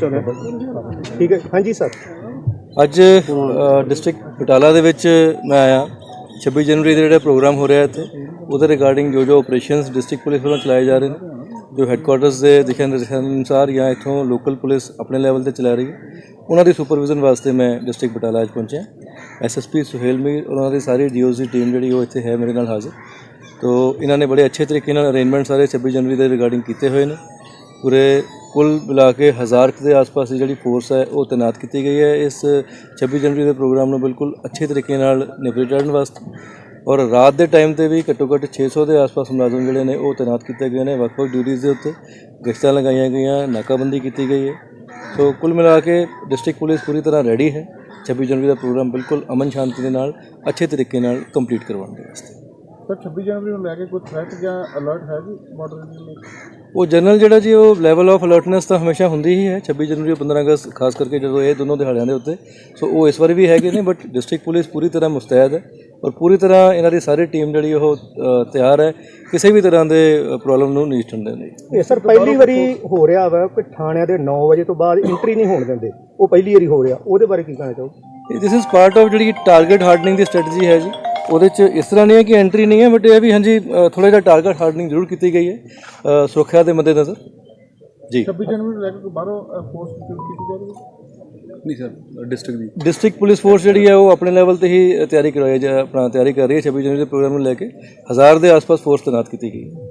ਚਾਹੁੰਦੇ ਹਾਂ। ਠੀਕ ਹੈ। ਹਾਂਜੀ ਸਰ। ਅੱਜ ਡਿਸਟ੍ਰਿਕਟ ਬਟਾਲਾ ਦੇ ਵਿੱਚ ਮੈਂ ਆਇਆ। 26 ਜਨਵਰੀ ਦਾ ਜਿਹੜਾ ਪ੍ਰੋਗਰਾਮ ਹੋ ਰਿਹਾ ਇੱਥੇ, ਉਹਦੇ ਰਿਗਾਰਡਿੰਗ ਜੋ ਜੋ ਆਪਰੇਸ਼ਨਸ ਡਿਸਟ੍ਰਿਕਟ ਪੁਲਿਸ ਵੱਲੋਂ ਚਲਾਏ ਜਾ ਰਹੇ ਨੇ, ਜੋ ਹੈੱਡਕੁਆਟਰਸ ਦੇ ਦਿਸ਼ਾ ਨਿਰਦੇਸ਼ਾਂ ਅਨੁਸਾਰ ਜਾਂ ਇੱਥੋਂ ਲੋਕਲ ਪੁਲਿਸ ਆਪਣੇ ਲੈਵਲ ਤੇ ਚਲਾ ਰਹੀ ਹੈ। ਉਹਨਾਂ ਦੀ ਸੁਪਰਵਿਜ਼ਨ ਵਾਸਤੇ ਮੈਂ ਡਿਸਟ੍ਰਿਕਟ ਬਟਾਲਾ ਅੱਜ ਪਹੁੰਚਿਆ। ਐਸਐਸਪੀ ਸੁਹੇਲ ਮੀਰ ਉਹਨਾਂ ਦੀ ਸਾਰੀ ਡੀਓਸ ਦੀ ਟੀਮ ਜਿਹੜੀ ਉਹ ਇੱਥੇ ਹੈ ਮੇਰੇ ਨਾਲ ਹਾਜ਼ਰ। ਤੋ, ਇਹਨਾਂ ਨੇ ਬੜੇ ਅੱਛੇ ਤਰੀਕੇ ਨਾਲ ਅਰੇਂਜਮੈਂਟ ਸਾਰੇ 26 ਜਨਵਰੀ ਦੇ ਰਿਗਾਰਡਿੰਗ ਕੀਤੇ ਹੋਏ ਨੇ। ਪੂਰੇ ਕੁੱਲ ਮਿਲਾ ਕੇ ਹਜ਼ਾਰ ਕੁ ਦੇ ਆਸ-ਪਾਸ ਦੀ ਜਿਹੜੀ ਫੋਰਸ ਹੈ, ਉਹ ਤੈਨਾਤ ਕੀਤੀ ਗਈ ਹੈ। ਇਸ 26 ਜਨਵਰੀ ਦੇ ਪ੍ਰੋਗਰਾਮ ਨੂੰ ਬਿਲਕੁਲ ਅੱਛੇ ਤਰੀਕੇ ਨਾਲ ਨਿਪਟਾਉਣ ਵਾਸਤੇ ਔਰ ਰਾਤ ਦੇ ਟਾਈਮ ਤੇ ਵੀ ਘੱਟੋ ਘੱਟ 600 ਦੇ ਆਸ-ਪਾਸ ਮੁਲਾਜ਼ਮ ਜਿਹੜੇ ਨੇ, ਉਹ ਤੈਨਾਤ ਕੀਤੇ ਗਏ ਨੇ। ਵੱਖ-ਵੱਖ ਡਿਊਟੀਆਂ ਦੇ ਉੱਤੇ ਗਸ਼ਤਾਂ ਲਗਾਈਆਂ ਗਈਆਂ, ਨਾਕਾਬੰਦੀ ਕੀਤੀ ਗਈ ਹੈ। ਸੋ ਕੁੱਲ ਮਿਲਾ ਕੇ ਡਿਸਟ੍ਰਿਕਟ ਪੁਲਿਸ ਪੂਰੀ ਤਰ੍ਹਾਂ ਰੈਡੀ ਹੈ। 26 ਜਨਵਰੀ ਦਾ ਪ੍ਰੋਗਰਾਮ ਬਿਲਕੁਲ ਅਮਨ ਸ਼ਾਂਤੀ ਦੇ ਨਾਲ, ਅੱਛੇ ਤਰੀਕੇ ਨਾਲ ਕੰਪਲੀਟ ਕਰਵਾਉਣ ਦੇ ਵਾਸਤੇ। ਸਰ 26 ਜਨਵਰੀ ਨੂੰ ਲੈ ਕੇ ਕੋਈ ਥ੍ਰੈਟ ਜਾਂ ਅਲਰਟ ਹੈ ਜੀ ਬਾਰਡਰ ਉਹ ਜਨਰਲ ਜਿਹੜਾ ਜੀ ਉਹ ਲੈਵਲ ਆਫ ਅਲਰਟਨੈਸ ਤਾਂ ਹਮੇਸ਼ਾ ਹੁੰਦੀ ਹੀ ਹੈ। 26 ਜਨਵਰੀ ਔਰ 15 ਅਗਸਤ ਖਾਸ ਕਰਕੇ ਜਦੋਂ ਇਹ ਦੋਨੋਂ ਦਿਹਾੜਿਆਂ ਦੇ ਉੱਤੇ। ਸੋ ਉਹ ਇਸ ਵਾਰੀ ਵੀ ਹੈਗੇ ਨੇ ਬਟ ਡਿਸਟ੍ਰਿਕਟ ਪੁਲਿਸ ਪੂਰੀ ਤਰ੍ਹਾਂ ਮੁਸਤੈਦ ਹੈ ਔਰ ਪੂਰੀ ਤਰ੍ਹਾਂ ਇਹਨਾਂ ਦੀ ਸਾਰੀ ਟੀਮ ਜਿਹੜੀ ਉਹ ਤਿਆਰ ਹੈ। ਕਿਸੇ ਵੀ ਤਰ੍ਹਾਂ ਦੇ ਪ੍ਰੋਬਲਮ ਨੂੰ ਨਜਿੱਠਣ ਦੇ ਲਈ ਇਹ ਸਰ ਪਹਿਲੀ ਵਾਰੀ ਹੋ ਰਿਹਾ ਵਾ ਕਿ ਥਾਣਿਆਂ ਦੇ 9 ਵਜੇ ਤੋਂ ਬਾਅਦ ਐਂਟਰੀ ਨਹੀਂ ਹੋਣ ਦਿੰਦੇ। ਉਹ ਪਹਿਲੀ ਵਾਰੀ ਹੋ ਰਿਹਾ। ਉਹਦੇ ਬਾਰੇ ਕੀ ਕਹਿਣਾ ਚਾਹੋ ਦਿਸ ਇਜ਼ ਪਾਰਟ ਆਫ ਜਿਹੜੀ ਟਾਰਗੇਟ ਹਾਰਡਨਿੰਗ ਦੀ ਸਟ੍ਰੈਟਜੀ ਹੈ ਜੀ। ਉਹਦੇ ਚ ਇਸ ਤਰ੍ਹਾਂ ਨਹੀਂ ਹੈ ਕਿ ਐਂਟਰੀ ਨਹੀਂ ਹੈ ਬਟ ਇਹ ਵੀ ਹਾਂਜੀ ਥੋੜਾ ਜਿਹਾ ਟਾਰਗੇਟ ਹਾਰਡਨਿੰਗ ਜ਼ਰੂਰ ਕੀਤੀ ਗਈ ਹੈ ਸੁਰੱਖਿਆ ਦੇ ਮੱਦੇਨਜ਼ਰ ਜੀ। 26 ਜਨਵਰੀ ਨੂੰ ਲੈ ਕੇ ਕੋਈ ਬਾਹਰੋਂ ਫੋਰਸ ਕੀਤੀ ਜਾਵੇਗੀ ਨਹੀਂ ਸਰ ਡਿਸਟ੍ਰਿਕਟ ਦੀ। ਡਿਸਟ੍ਰਿਕਟ ਪੁਲਿਸ ਫੋਰਸ ਜਿਹੜੀ ਹੈ ਉਹ ਆਪਣੇ ਲੈਵਲ ਤੇ ਹੀ ਤਿਆਰੀ ਕਰਵਾਈ ਜਾ ਆਪਣਾ ਤਿਆਰੀ ਕਰ ਰਹੀ ਹੈ। 26 ਜਨਵਰੀ ਦੇ ਪ੍ਰੋਗਰਾਮ ਨੂੰ ਲੈ ਕੇ ਹਜ਼ਾਰ ਦੇ ਆਸ-ਪਾਸ ਫੋਰਸ ਤੈਨਾਤ ਕੀਤੀ ਗਈ ਹੈ।